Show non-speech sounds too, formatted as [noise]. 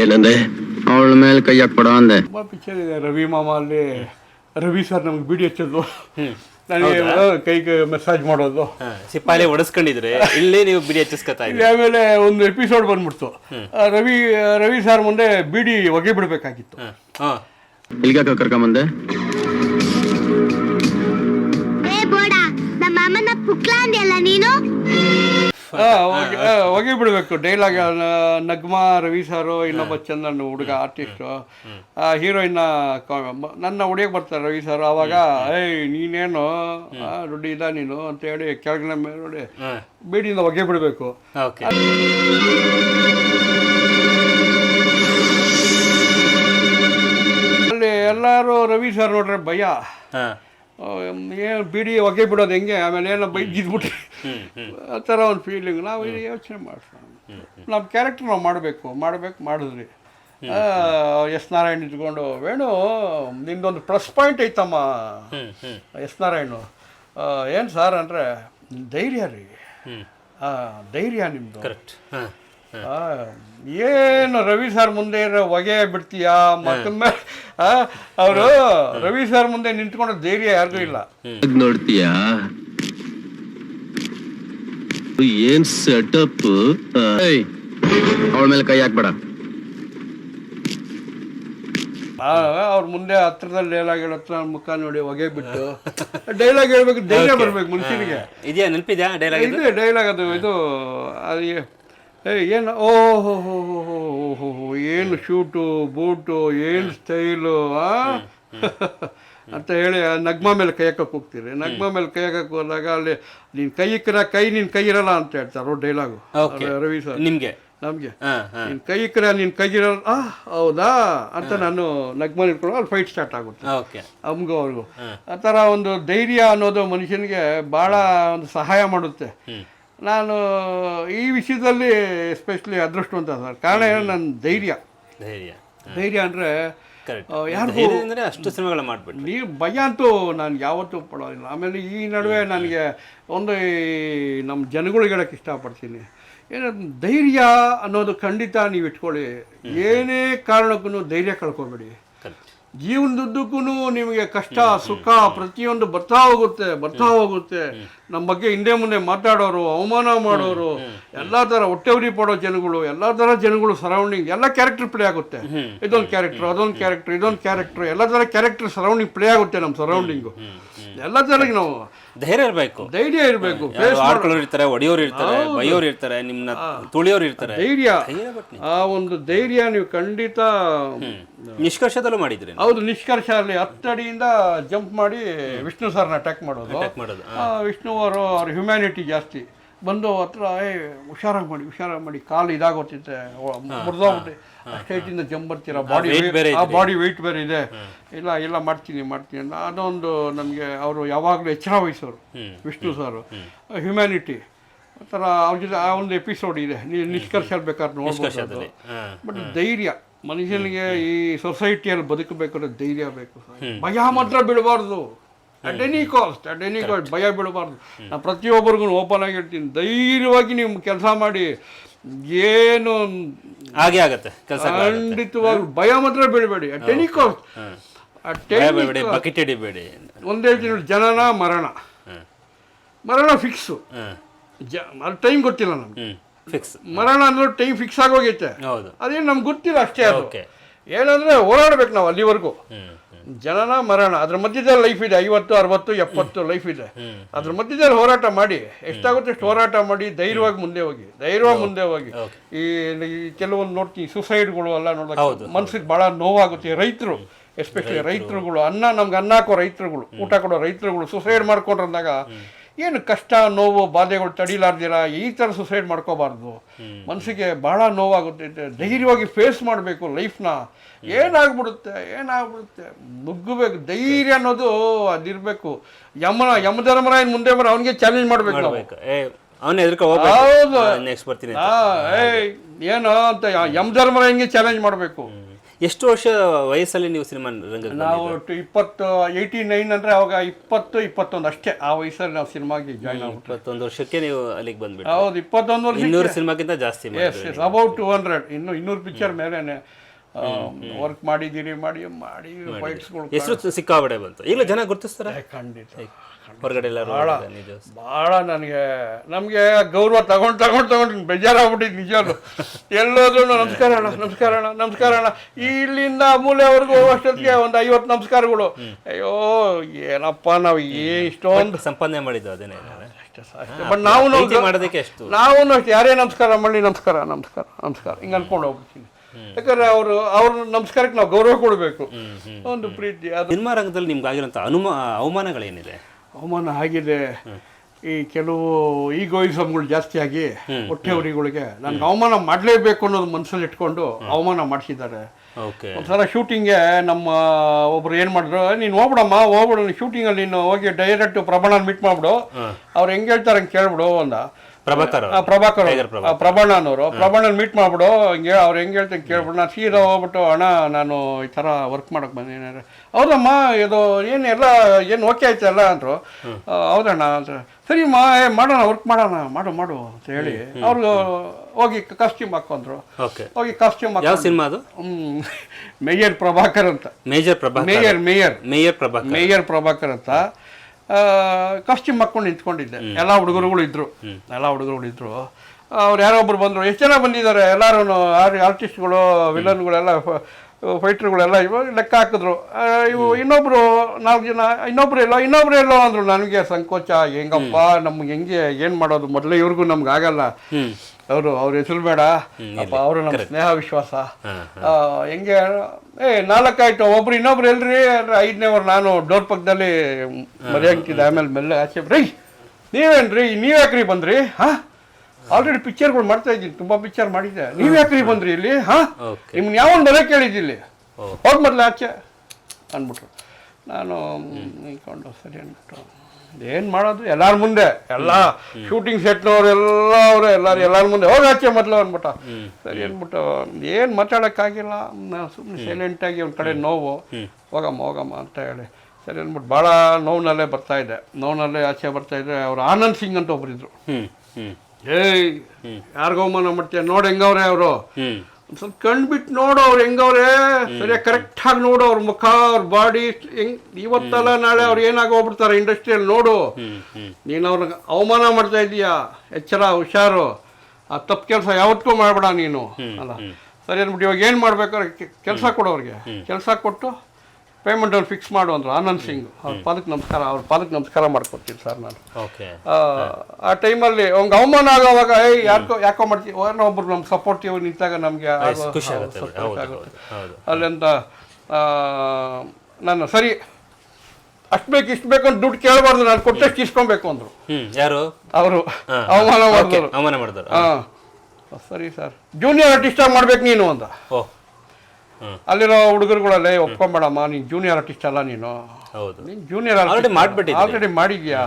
ಏನಂದೆ? ಅವಳ ಮೇಲೆ ಕೈ ಹಾಕ್ಬೇಡ ಅಂದೆ. ತುಂಬ ಪಿಕ್ಚರ್ ಇದೆ ರವಿ ಮಾಮ ಅಲ್ಲಿ. ರವಿ ಸರ್ ನಮ್ಗೆ ಬಿಡಿ ಹಚ್ಚೋದು. ನನಗೆ ಕೈಗೆ ಮೆಸೇಜ್ ಮಾಡೋದು. ಸಿಪಾಯಿ ಹೊಡೆಸ್ಕೊಂಡಿದ್ರೆ ಇಲ್ಲಿ ನೀವು ಬಿಡಿ ಹಚ್ಚಿಸ್ಕೊತಾ ಇಲ್ಲಿ ಇದ್ರಿ ಆಮೇಲೆ ಒಂದು ಎಪಿಸೋಡ್ ಬಂದ್ಬಿಡ್ತು. ಆ, ರವಿ ರವಿ ಸರ್ ಮುಂದೆ ಬಿಡಿ ಒಗೆ ಬಿಡಬೇಕಾಗಿತ್ತು. ಹಾ ಇಲ್ಗಾಕ ಕರ್ಕೊಂಬಂದೆ? ಏ ಬೋಡ ನಮ್ಮ ಅಮ್ಮನ ಪುಕ್ಲ ಅಂದ್ಯಲ್ಲ ನೀನು? [laughs] ಹೊಗೆ ಬಿಡಬೇಕು. ಡೈಲಾಗ್ ನಗ್ಮಾ ರವಿ ಸಾರು ಇನ್ನೊಬ್ಬ ಚಂದನ್ ಹುಡುಗ ಆರ್ಟಿಸ್ಟು ಹೀರೋಯಿನ್ ನನ್ನ ಹುಡುಗ ಬರ್ತಾರೆ ರವಿ ಸಾರು ಅವಾಗ ಏಯ್ ನೀನೇನು? ದುಡ್ಡು ಇದ ನೀನು? ಅಂತ ಹೇಳಿ ಕೆಳಗಿನ ಮೇಲೆ ನೋಡಿ ಬೀಡಿಯಿಂದ ಹೊಗೆ ಬಿಡಬೇಕು. ಅಲ್ಲಿ ಎಲ್ಲರೂ ರವಿ ಸರ್ ನೋಡ್ರೆ ಭಯ. ಏನು ಬಿಡಿ ಒಗೆ ಬಿಡೋದು ಹೆಂಗೆ? ಆಮೇಲೆ ಏನೋ ಹ್ಮ್. ಆ ಥರ ಒಂದು ಫೀಲಿಂಗ್ ನಾವು ಇದು ಯೋಚನೆ ಮಾಡಿಸೋಣ. ನಮ್ಮ ಕ್ಯಾರೆಕ್ಟರ್ ನಾವು ಮಾಡಬೇಕು ಮಾಡಬೇಕು ಮಾಡಿದ್ರಿ. ಎಸ್ ನಾರಾಯಣ್ ಇದ್ಕೊಂಡು ವೇಣು ನಿಮ್ದೊಂದು ಪ್ಲಸ್ ಪಾಯಿಂಟ್ ಐತಮ್ಮ. ಎಸ್ ನಾರಾಯಣು. ಏನು ಸರ್ ಅಂದರೆ ಧೈರ್ಯ ರೀ. ಧೈರ್ಯ ನಿಮ್ಮದು ಕರೆಕ್ಟ್ ಏನು ರವಿ ಸರ್ ಮುಂದೆ ಇರೋ ಹೊಗೆ ಬಿಡ್ತೀಯಾ? ಮತ್ತೊಮ್ಮೆ ಅವರು ರವಿ ಸರ್ ಮುಂದೆ ನಿಂತ್ಕೊಂಡು ಧೈರ್ಯ ಯಾರಿಗೂ ಇಲ್ಲ. ನೋಡ್ತೀಯಾ? ಏನ್ ಸೆಟಪ್ ಅವಳ ಮೇಲೆ ಕೈ ಹಾಕ್ಬೇಡ. ಅವ್ರ ಮುಂದೆ ಹತ್ರದಲ್ಲಿ ಡೈಲಾಗ್ ಹೇಳತ್ರ ಮುಖ ನೋಡಿ ಹೊಗೆ ಬಿಟ್ಟು. ಡೈಲಾಗ್ ಹೇಳ್ಬೇಕು ಧೈರ್ಯ ಬರ್ಬೇಕು ಮನುಷ್ಯನಿಗೆ. ಇದೆಯಾ ನೆನಪಿದ್ಯಾ ಡೈಲಾಗ್ ಇದು? ಡೈಲಾಗ್ ಅದು ಇದು ಅದು ಏನು ಓಹೋ ಹೋ ಹೋ ಏನು ಶೂಟು ಬೂಟು ಏನು ಸ್ಟೈಲು ಆ? [laughs] ಅಂತ ಹೇಳಿ ನಗ್ಮ ಮೇಲೆ ಕೈ ಹಾಕಕ್ಕೆ ಹೋಗ್ತೀರಿ. ನಗ್ಮ ಮೇಲೆ ಕೈ ಹಾಕಕ್ಕೆ ಹೋದಾಗ ಅಲ್ಲಿ ನಿನ್ನ ಕೈ ಇಕ್ಕರ ಕೈ ನಿನ್ನ ಕೈ ಇರಲ್ಲ ಅಂತ ಹೇಳ್ತಾರೆ ಡೈಲಾಗು ಓಕೆ ರವಿ ಸರ್. ನಿಮಗೆ? ನಮಗೆ. ನಿನ್ನ ಕೈ ಇಕ್ಕರ ನಿನ್ನ ಕೈ ಇರಲ್ಲ. ಆ ಹೌದಾ? ಅಂತ ನಾನು ನಗ್ಮ ಇಟ್ಕೊಂಡು ಅಲ್ಲಿ ಫೈಟ್ ಸ್ಟಾರ್ಟ್ ಆಗುತ್ತೆ. ಓಕೆ ಅಮ್ಗೂ ಅವ್ರಿಗೂ. ಆ ಥರ ಒಂದು ಧೈರ್ಯ ಅನ್ನೋದು ಮನುಷ್ಯನಿಗೆ ಭಾಳ ಒಂದು ಸಹಾಯ ಮಾಡುತ್ತೆ. ನಾನು ಈ ವಿಷಯದಲ್ಲಿ ಎಸ್ಪೆಷಲಿ ಅದೃಷ್ಟವಂತ ಸರ್. ಕಾರಣ ಏನು ನನ್ನ ಧೈರ್ಯ. ಧೈರ್ಯ. ಧೈರ್ಯ ಅಂದರೆ ಯಾರು ಅಂದ್ರೆ ಅಷ್ಟು ಸಿನಿಮಾಗಳು ಮಾಡಿಬಿಟ್ಟು ನೀವು ಭಯ ಅಂತೂ ನಾನು ಯಾವತ್ತೂ ಪಡೋದಿಲ್ಲ. ಆಮೇಲೆ ಈ ನಡುವೆ ನನಗೆ ಒಂದು ಈ ನಮ್ಮ ಜನಗಳಿಗೆ ಹೇಳಕ್ಕೆ ಇಷ್ಟಪಡ್ತೀನಿ. ಏನು ಧೈರ್ಯ ಅನ್ನೋದು ಖಂಡಿತ ನೀವು ಇಟ್ಕೊಳ್ಳಿ. ಏನೇ ಕಾರಣಕ್ಕೂ ಧೈರ್ಯ ಕಳ್ಕೊಬೇಡಿ. ಜೀವನದುದ್ದಕ್ಕೂ ನಿಮಗೆ ಕಷ್ಟ ಸುಖ ಪ್ರತಿಯೊಂದು ಬರ್ತಾ ಹೋಗುತ್ತೆ ಬರ್ತಾ ಹೋಗುತ್ತೆ. ನಮ್ಮ ಬಗ್ಗೆ ಹಿಂದೆ ಮುಂದೆ ಮಾತಾಡೋರು ಅವಮಾನ ಮಾಡೋರು ಎಲ್ಲ ಥರ ಹೊಟ್ಟೆ ಉರಿ ಪಡೋ ಜನಗಳು ಎಲ್ಲ ಥರ ಜನಗಳು ಸರೌಂಡಿಂಗ್ ಎಲ್ಲ ಕ್ಯಾರೆಕ್ಟರ್ ಪ್ಲೇ ಆಗುತ್ತೆ. ಇದೊಂದು ಕ್ಯಾರೆಕ್ಟರ್ ಅದೊಂದು ಕ್ಯಾರೆಕ್ಟರ್ ಇದೊಂದು ಕ್ಯಾರೆಕ್ಟರ್ ಎಲ್ಲ ಥರ ಕ್ಯಾರೆಕ್ಟರ್ ಸರೌಂಡಿಂಗ್ ಪ್ಲೇ ಆಗುತ್ತೆ ನಮ್ಮ ಸರೌಂಡಿಂಗು ಎಲ್ಲ ಥರಕ್ಕೆ ನಾವು ಧೈರ್ಯ ಇರಬೇಕು. ಧೈರ್ಯ ಇರಬೇಕು ಆಡ್ಕೊಳ್ಳೋರು ಇರ್ತಾರೆ ಒಡೆಯೋರು ಇರ್ತಾರೆ ಬೈಯೋರು ಇರ್ತಾರೆ ನಿಮ್ನ ತುಳಿಯೋರು ಇರ್ತಾರೆ. ಧೈರ್ಯ. ಆ ಒಂದು ಧೈರ್ಯ ನೀವು ಖಂಡಿತ ನಿಷ್ಕರ್ಷದಲ್ಲೂ ಮಾಡಿದ್ರೆ ಹೌದು ನಿಷ್ಕರ್ಷ ಅಲ್ಲಿ ಹತ್ತಡಿಯಿಂದ ಜಂಪ್ ಮಾಡಿ ವಿಷ್ಣು ಸರ್ನ ಅಟ್ಯಾಕ್ ಮಾಡೋದು. ಆ, ವಿಷ್ಣು ಅವರು ಅವ್ರ ಹ್ಯುಮ್ಯಾನಿಟಿ ಜಾಸ್ತಿ. ಬಂದು ಹತ್ರ ಏ ಹುಷಾರಾಗಿ ಮಾಡಿ ಹುಷಾರಾಗಿ ಮಾಡಿ ಕಾಲು ಇದಾಗೋತಿತ್ತೆ. ಮುರಿದೋಗುತ್ತೆ ಸ್ಟೇಟಿಂದ ಜಂಪ್ ಬರ್ತೀರಾ? ಬಾಡಿ weight ಬೇರೆ ಆ ಬಾಡಿ ವೆಯ್ಟ್ ಬೇರೆ ಇದೆ. ಇಲ್ಲ ಇಲ್ಲ ಮಾಡ್ತೀನಿ ಮಾಡ್ತೀನಿ ಅಂತ. ಅದೊಂದು ನಮಗೆ ಅವರು ಯಾವಾಗಲೂ ಎಚ್ಚರ ವಹಿಸೋರು ವಿಷ್ಣು ಸರ್. ಹ್ಯುಮ್ಯಾನಿಟಿ ಆ ಥರ ಅವ್ರ ಜೊತೆ ಆ ಒಂದು ಎಪಿಸೋಡ್ ಇದೆ. ನೀವು ನಿಷ್ಕರ್ಷ ಬೇಕಾದ್ರೆ ನೋಡ್ಬೋದು ಅದು. ಬಟ್ ಧೈರ್ಯ. ಮನುಷ್ಯನಿಗೆ ಈ ಸೊಸೈಟಿಯಲ್ಲಿ ಬದುಕಬೇಕಾದ್ರೆ ಧೈರ್ಯ ಬೇಕು ಭಯ ಮಾತ್ರ ಬಿಡಬಾರ್ದು at any cost at any cost ಭಯ ಬಿಡಬಾರ್ದು ನಾನು ಪ್ರತಿಯೊಬ್ಬರಿಗೂ ಓಪನ್ ಆಗಿರ್ತೀನಿ. ಧೈರ್ಯವಾಗಿ ನೀವು ಕೆಲಸ ಮಾಡಿ. ಏನು ಹಾಗೆ ಆಗುತ್ತೆ ಕೆಲಸ ಖಂಡಿತವಾಗಿ ಭಯ ಮಾತ್ರ ಬಿಡಬೇಡಿ at any cost at bucket ಹಿಡಿಬೇಡಿ. ಒಂದು ಹೇಳ್ತೀನಿ ಜನನ ಮರಣ. ಮರಣ ಫಿಕ್ಸು ಜ ಟೈಮ್ ಗೊತ್ತಿಲ್ಲ ನಮ್ಗೆ. ಫಿಕ್ಸ್ ಮರಣ ಅನ್ನೋ ಟೈಮ್ ಫಿಕ್ಸ್ ಆಗೋಗೈತೆ. ಹೌದು. ಅದೇನು ನಮ್ಗೆ ಗೊತ್ತಿಲ್ಲ ಅಷ್ಟೇ ಅದು. ಓಕೆ ಏನಂದ್ರೆ ಹೋರಾಡ್ಬೇಕು ನಾವು ಅಲ್ಲಿವರೆಗೂ. ಜನನ ಮರಣ ಅದ್ರ ಮಧ್ಯದಲ್ಲಿ ಲೈಫ್ ಇದೆ. ಐವತ್ತು ಅರವತ್ತು ಎಪ್ಪತ್ತು ಲೈಫ್ ಇದೆ. ಅದ್ರ ಮಧ್ಯದಲ್ಲಿ ಹೋರಾಟ ಮಾಡಿ. ಎಷ್ಟಾಗುತ್ತೆ ಅಷ್ಟು ಹೋರಾಟ ಮಾಡಿ ಧೈರ್ಯವಾಗಿ ಮುಂದೆ ಹೋಗಿ. ಧೈರ್ಯವಾಗಿ ಮುಂದೆ ಹೋಗಿ. ಈ ಕೆಲವೊಂದು ನೋಡ್ತೀನಿ ಸುಸೈಡ್ಗಳು ಎಲ್ಲ. ನೋಡೋಕೆ ಮನ್ಸಿಗೆ ಭಾಳ ನೋವಾಗುತ್ತೆ. ರೈತರು ಎಸ್ಪೆಷಲಿ ರೈತರುಗಳು ಅನ್ನ ನಮ್ಗೆ ಅನ್ನ ಹಾಕೋ ರೈತರುಗಳು ಊಟ ಕೊಡೋ ರೈತರುಗಳು ಸುಸೈಡ್ ಮಾಡ್ಕೊಂಡ್ರಂದಾಗ ಏನು ಕಷ್ಟ ನೋವು ಬಾಧೆಗಳು ತಡಿಲಾರ್ದಿರ ಈ ಥರ ಸುಸೈಡ್ ಮಾಡ್ಕೋಬಾರ್ದು. ಮನಸ್ಸಿಗೆ ಭಾಳ ನೋವಾಗುತ್ತೆ. ಧೈರ್ಯವಾಗಿ ಫೇಸ್ ಮಾಡಬೇಕು ಲೈಫ್ನ ಏನಾಗ್ಬಿಡುತ್ತೆ? ಏನಾಗ್ಬಿಡುತ್ತೆ? ನುಗ್ಗಬೇಕು. ಧೈರ್ಯ ಅನ್ನೋದು ಅದಿರಬೇಕು. ಯಮನ ಯಮಧರ್ಮರಾಯನ್ ಮುಂದೆ ಬರ ಅವನಿಗೆ ಚಾಲೆಂಜ್ ಮಾಡಬೇಕು ಹೌದು. ಏನೋ ಅಂತ ಯಮಧರ್ಮರಾಯನ್ಗೆ ಚಾಲೆಂಜ್ ಮಾಡಬೇಕು. ಎಷ್ಟು ವರ್ಷ ವಯಸ್ಸಲ್ಲಿ ನೀವು ಸಿನಿಮಾ ರಂಗ ನಾವು ಇಪ್ಪತ್ತು ಏಯ್ಟಿ ನೈನ್ ಅಂದರೆ ಅವಾಗ ಇಪ್ಪತ್ತು ಇಪ್ಪತ್ತೊಂದು ಅಷ್ಟೇ. ಆ ವಯಸ್ಸಲ್ಲಿ ನಾವು ಸಿನಿಮಾಗೆ ಜಾಯ್ನ್ ಆಗ್ಬಿಟ್ಟು ಇಪ್ಪತ್ತೊಂದು ವರ್ಷಕ್ಕೆ ನೀವು ಅಲ್ಲಿಗೆ ಬಂದ್ಬಿಟ್ಟು ಹೌದು ಇಪ್ಪತ್ತೊಂದು ವರ್ಷ ಇನ್ನೂರು ಸಿನಿಮಾಕ್ಕಿಂತ ಜಾಸ್ತಿ yes yes about two hundred ಇನ್ನು ಇನ್ನೂರು ಪಿಕ್ಚರ್ ಮೇಲೇನೆ ವರ್ಕ್ ಮಾಡಿದ್ದೀರಿ ಮಾಡಿ ಮಾಡಿ ಹೆಸರು ಸಿಕ್ಕಾಬಡೆ ಬಂತು? ಈಗಲೂ ಜನ ಗುರುತಿಸ್ತಾರೆ? ಖಂಡಿತ. ಹೊರಗಡೆ ಎಲ್ಲರೂ ನಿಜ. ಭಾಳ ನನಗೆ ನಮಗೆ ಗೌರವ ತಗೊಂಡು ತಗೊಂಡು ತಗೊಂಡು ಬೇಜಾರಾಗ್ಬಿಟ್ಟಿದ್ದು ನಿಜವಾಗ್ಲು ಎಲ್ಲೋದ್ರೂ ನಮಸ್ಕಾರ ಅಣ್ಣ ನಮಸ್ಕಾರ ಅಣ್ಣ ನಮಸ್ಕಾರ ಅಣ್ಣ. ಇಲ್ಲಿಂದ ಮೂಲೆವರೆಗೂ ಅಷ್ಟೊತ್ತಿಗೆ ಒಂದು ಐವತ್ತು ನಮಸ್ಕಾರಗಳು. ಅಯ್ಯೋ ಏನಪ್ಪ ನಾವು ಏ ಇಷ್ಟೊಂದು ಸಂಪಾದನೆ ಮಾಡಿದ್ದು ಅದೇನೆ? ಬಟ್ ನಾವು ಮಾಡೋದಕ್ಕೆ ಎಷ್ಟು? ನಾವು ಅಷ್ಟೇ ಯಾರೇ ನಮಸ್ಕಾರ ಮಾಡಿ ನಮಸ್ಕಾರ ನಮಸ್ಕಾರ ನಮಸ್ಕಾರ. ಹಿಂಗೆ ಅನ್ಕೊಂಡು ಹೋಗ್ಬಿಡ್ತೀನಿ. ಯಾಕಂದ್ರೆ ಅವರು ಅವ್ರ ನಮಸ್ಕಾರಕ್ಕೆ ನಾವು ಗೌರವ ಕೊಡಬೇಕು. ಒಂದು ಪ್ರೀತಿ ಅದು ಸಿನಿಮಾ ರಂಗದಲ್ಲಿ ನಿಮ್ಗೆ ಆಗಿರೋಂಥ ಅನುಮ ಅವಮಾನಗಳೇನಿದೆ? ಅವಮಾನ ಆಗಿದೆ. ಈ ಕೆಲವು ಈಗೋಯಿಸಮ್ಗಳು ಜಾಸ್ತಿ ಆಗಿ ಹೊಟ್ಟೆ ಉರಿಗಳಿಗೆ ನನ್ಗೆ ಅವಮಾನ ಮಾಡಲೇಬೇಕು ಅನ್ನೋದು ಮನಸ್ಸಲ್ಲಿ ಇಟ್ಕೊಂಡು ಅವಮಾನ ಮಾಡಿಸಿದ್ದಾರೆ. ಒಂಥರ ಒಂದ್ಸಲ ಶೂಟಿಂಗ್ಗೆ ನಮ್ಮ ಒಬ್ರು ಏನು ಮಾಡಿದ್ರು ನೀನು ಹೋಗ್ಬಿಡಮ್ಮ ಹೋಗ್ಬಿಡು ಶೂಟಿಂಗಲ್ಲಿ ನೀನು ಹೋಗಿ ಡೈರೆಕ್ಟ್ ಪ್ರಭಾಣ ಮೀಟ್ ಮಾಡ್ಬಿಡು. ಅವ್ರು ಹೆಂಗೆ ಹೇಳ್ತಾರೆ ಹಂಗೆ ಕೇಳ್ಬಿಡು ಅಂದ. ಪ್ರಭಾಕರ್ ಆ, ಪ್ರಭಾಕರ್ ಅನ್ನೋರು ಪ್ರಭಾಣ ಮೀಟ್ ಮಾಡ್ಬಿಡು ಹಿಂಗೆ ಅವ್ರು ಹೆಂಗೆ ಹೇಳ್ತೀನಿ ಕೇಳ್ಬಿಡು. ನಾನು ಸೀದಾ ಹೋಗ್ಬಿಟ್ಟು ಅಣ್ಣ ನಾನು ಈ ಥರ ವರ್ಕ್ ಮಾಡಕ್ಕೆ ಬಂದಿದ್ದೀನಿ ಹೌದಮ್ಮ ಇದು ಏನು ಎಲ್ಲ ಏನು ಓಕೆ ಆಯ್ತಲ್ಲ ಅಂದರು. ಹೌದಣ್ಣ. ಅಂತ ಸರಿಮ್ಮ ಏ ಮಾಡೋಣ ವರ್ಕ್ ಮಾಡೋಣ ಮಾಡು ಮಾಡು ಅಂತ ಹೇಳಿ. ಅವ್ರು ಹೋಗಿ ಕಾಸ್ಟ್ಯೂಮ್ ಹಾಕೊಂಡ್ರು. ಓಕೆ ಹೋಗಿ ಕಾಸ್ಟ್ಯೂಮ್ ಯಾವ ಸಿನಿಮಾ ಅದು? ಹ್ಮ್. ಮೇಯರ್ ಪ್ರಭಾಕರ್ ಅಂತ. Major Prabha mayor mayor. Mayor Prabhakar. Mayor Prabhakar ಅಂತ. ಕಾಸ್ಟ್ಯೂಮ್ ಹಾಕ್ಕೊಂಡು ನಿಂತ್ಕೊಂಡಿದ್ದೆ. ಎಲ್ಲ ಹುಡುಗರುಗಳು ಇದ್ರು. ಎಲ್ಲ ಹುಡುಗರುಗಳು ಇದ್ರು. ಅವ್ರು ಯಾರೋ ಒಬ್ರು ಬಂದರು. ಎಷ್ಟು ಜನ ಬಂದಿದ್ದಾರೆ? ಎಲ್ಲರೂ ಆರ್ಟಿಸ್ಟ್ಗಳು ವಿಲನ್ಗಳೆಲ್ಲ ಫೈಟ್ರುಗಳೆಲ್ಲ ಇವಾಗ ಲೆಕ್ಕ ಹಾಕಿದ್ರು. ಇವು ಇನ್ನೊಬ್ರು ನಾಲ್ಕು ಜನ ಇನ್ನೊಬ್ರು ಇಲ್ಲ ಇನ್ನೊಬ್ರು ಎಲ್ಲೋ ಅಂದರು. ನನಗೆ ಸಂಕೋಚ ಹೆಂಗಪ್ಪ ನಮ್ಗೆ ಹೆಂಗೆ ಏನು ಮಾಡೋದು? ಮೊದಲೇ ಇವ್ರಿಗೂ ನಮ್ಗೆ ಆಗಲ್ಲ. ಅವರು ಅವ್ರ ಹೆಸರು ಬೇಡ. ಅಪ್ಪ ಅವರು ನಮ್ಮ ಸ್ನೇಹ ವಿಶ್ವಾಸ ಹೆಂಗೆ ಏ ನಾಲ್ಕಾಯ್ತು. ಒಬ್ರು ಇನ್ನೊಬ್ರು ಎಲ್ರಿ ಅಂದ್ರೆ ಐದನೇವ್ರು ನಾನು ಡೋರ್ ಪಕ್ಕದಲ್ಲಿ ಮರೆಯಂಕಿದ್ದೆ ಆಮೇಲೆ ಮೆಲ್ಲ ಆಚೆ ರೀ ನೀವೇನ್ರಿ ನೀವ್ಯಾಕ್ರಿ ಬಂದ್ರಿ? ಹಾ? ಆಲ್ರೆಡಿ ಪಿಕ್ಚರ್ಗಳು ಮಾಡ್ತಾ ಇದ್ದೀನಿ. ತುಂಬಾ ಪಿಕ್ಚರ್ ಮಾಡಿದ್ದೆ. ನೀವ್ಯಾಕ್ರಿ ಬಂದ್ರಿ ಇಲ್ಲಿ? ಹಾ? ನಿಮ್ಗೆ ಯಾವನ್ ಬರೋಕೆ ಕೇಳಿದ್ದಿಲ್ಲಿ. ಹೋಗ್ ಮೊದ್ಲು ಆಚೆ. ಅಂದ್ಬಿಟ್ರು. ನಾನು ನಿಂತ್ಕೊಂಡು ಸರಿ ಅಂದ್ಬಿಟ್ಟು ಏನು ಮಾಡೋದು? ಎಲ್ಲಾರ ಮುಂದೆ. ಎಲ್ಲ ಶೂಟಿಂಗ್ ಸೆಟ್ನವ್ರು ಎಲ್ಲ ಅವರು ಎಲ್ಲಾರು ಎಲ್ಲಾರ ಮುಂದೆ. ಹೋಗಿ ಆಚೆ ಮೊದಲು ಅಂದ್ಬಿಟ್ಟ ಸರಿ ಅಂದ್ಬಿಟ್ಟು ಏನು ಮಾತಾಡೋಕ್ಕಾಗಿಲ್ಲ. ಸುಮ್ಮನೆ ಸೈಲೆಂಟಾಗಿ ಒಂದು ಕಡೆ ನೋವು. ಹೋಗಮ್ಮ ಹೋಗಮ್ಮ ಅಂತ ಹೇಳಿ. ಸರಿ ಅಂದ್ಬಿಟ್ಟು ಭಾಳ ನೋವಿನಲ್ಲೇ ಬರ್ತಾ ಇದೆ ನೋವಿನಲ್ಲೇ ಆಚೆ ಬರ್ತಾ ಇದ್ರೆ ಅವ್ರು ಆನಂದ್ ಸಿಂಗ್ ಅಂತ ಹ್ಮ್ ಏಯ್ ಯಾರಿಗೋ ಅವಮಾನ ಮಾಡ್ತೀಯ? ನೋಡಿ ಹೆಂಗವ್ರೆ ಅವರು. ಹ್ಮ್ ಕಣ್ ಸ್ವಲ್ಪ ಕಣ್ಬಿಟ್ಟು ನೋಡು ಅವ್ರು ಹೆಂಗವ್ರೆ? ಸರಿಯಾಗಿ ಕರೆಕ್ಟಾಗಿ ನೋಡು ಅವ್ರ ಮುಖ ಅವ್ರ ಬಾಡಿ ಹೆಂಗ್ ಇವತ್ತಲ್ಲ ನಾಳೆ ಅವ್ರು ಏನಾಗ ಹೋಗ್ಬಿಡ್ತಾರೆ ಇಂಡಸ್ಟ್ರಿಯಲ್ಲಿ ನೋಡು. ನೀನು ಅವ್ರನ್ನ ಅವಮಾನ ಮಾಡ್ತಾ ಇದೀಯಾ ಎಚ್ಚರ ಹುಷಾರು. ಆ ತಪ್ಪು ಕೆಲಸ ಯಾವತ್ತೂ ಮಾಡಬೇಡ ನೀನು. ಅಲ್ಲ. ಸರಿ ಅಂದ್ಬಿಟ್ಟು ಇವಾಗ ಏನು ಮಾಡ್ಬೇಕಾದ್ರೆ ಕೆಲಸ ಕೊಡೋರಿಗೆ ಅವ್ರಿಗೆ. ಕೆಲಸ ಕೊಟ್ಟು ಪೇಮೆಂಟ್ ಅವ್ರು ಫಿಕ್ಸ್ ಮಾಡು ಅಂದ್ರು ಆನಂದ್ ಸಿಂಗ್. ಅವ್ರ ಪಾದಕ್ಕೆ ನಮಸ್ಕಾರ ಅವ್ರ ಪಾದಕ್ಕೆ ನಮಸ್ಕಾರ ಮಾಡ್ಕೊಡ್ತೀನಿ ಸರ್ ನಾನು. ಆ, ಟೈಮಲ್ಲಿ ಅವ್ನಿಗೆ ಅವಮಾನ ಆಗೋವಾಗ ಏಯ್ ಯಾಕೋ ಯಾಕೋ ಮಾಡ್ತೀವಿ ಒಬ್ಬರು ಒಬ್ರು ನಮ್ಮ ಸಪೋರ್ಟಿವ್ ನಿಂತಾಗ ನಮಗೆ ಅಲ್ಲಿಂದ ನಾನು ಸರಿ ಅಷ್ಟು ಬೇಕು ಇಷ್ಟು ಬೇಕು ಅಂತ ದುಡ್ಡು ಕೇಳಬಾರ್ದು ನಾನು ಕೊಟ್ಟಷ್ಟು ಇಸ್ಕೊಬೇಕು ಅಂದರು. ಯಾರು? ಅವರು. ಅವಮಾನ ಮಾಡಿದ್ರು ಅವಮಾನ ಮಾಡಿದ್ರು ಹಾಂ. ಸರಿ ಸರ್. ಜೂನಿಯರ್ ಆರ್ಟಿಸ್ಟ್ ಆಗಿ ಮಾಡ್ಬೇಕು ನೀನು ಅಂತ ಅಲ್ಲಿರೋ ಹುಡುಗರುಗಳಲ್ಲೇ ಒಪ್ಕೊಂಬೇಡಮ್ಮ ನೀನು ಜೂನಿಯರ್ ಆರ್ಟಿಸ್ಟ್ ಅಲ್ಲ ನೀನು. ಹೌದು. ನೀನು ಜೂನಿಯರ್ ಆಲ್ರೆಡಿ ಮಾಡಿಬಿಟ್ಟು ಆಲ್ರೆಡಿ ಮಾಡಿದ್ಯಾ?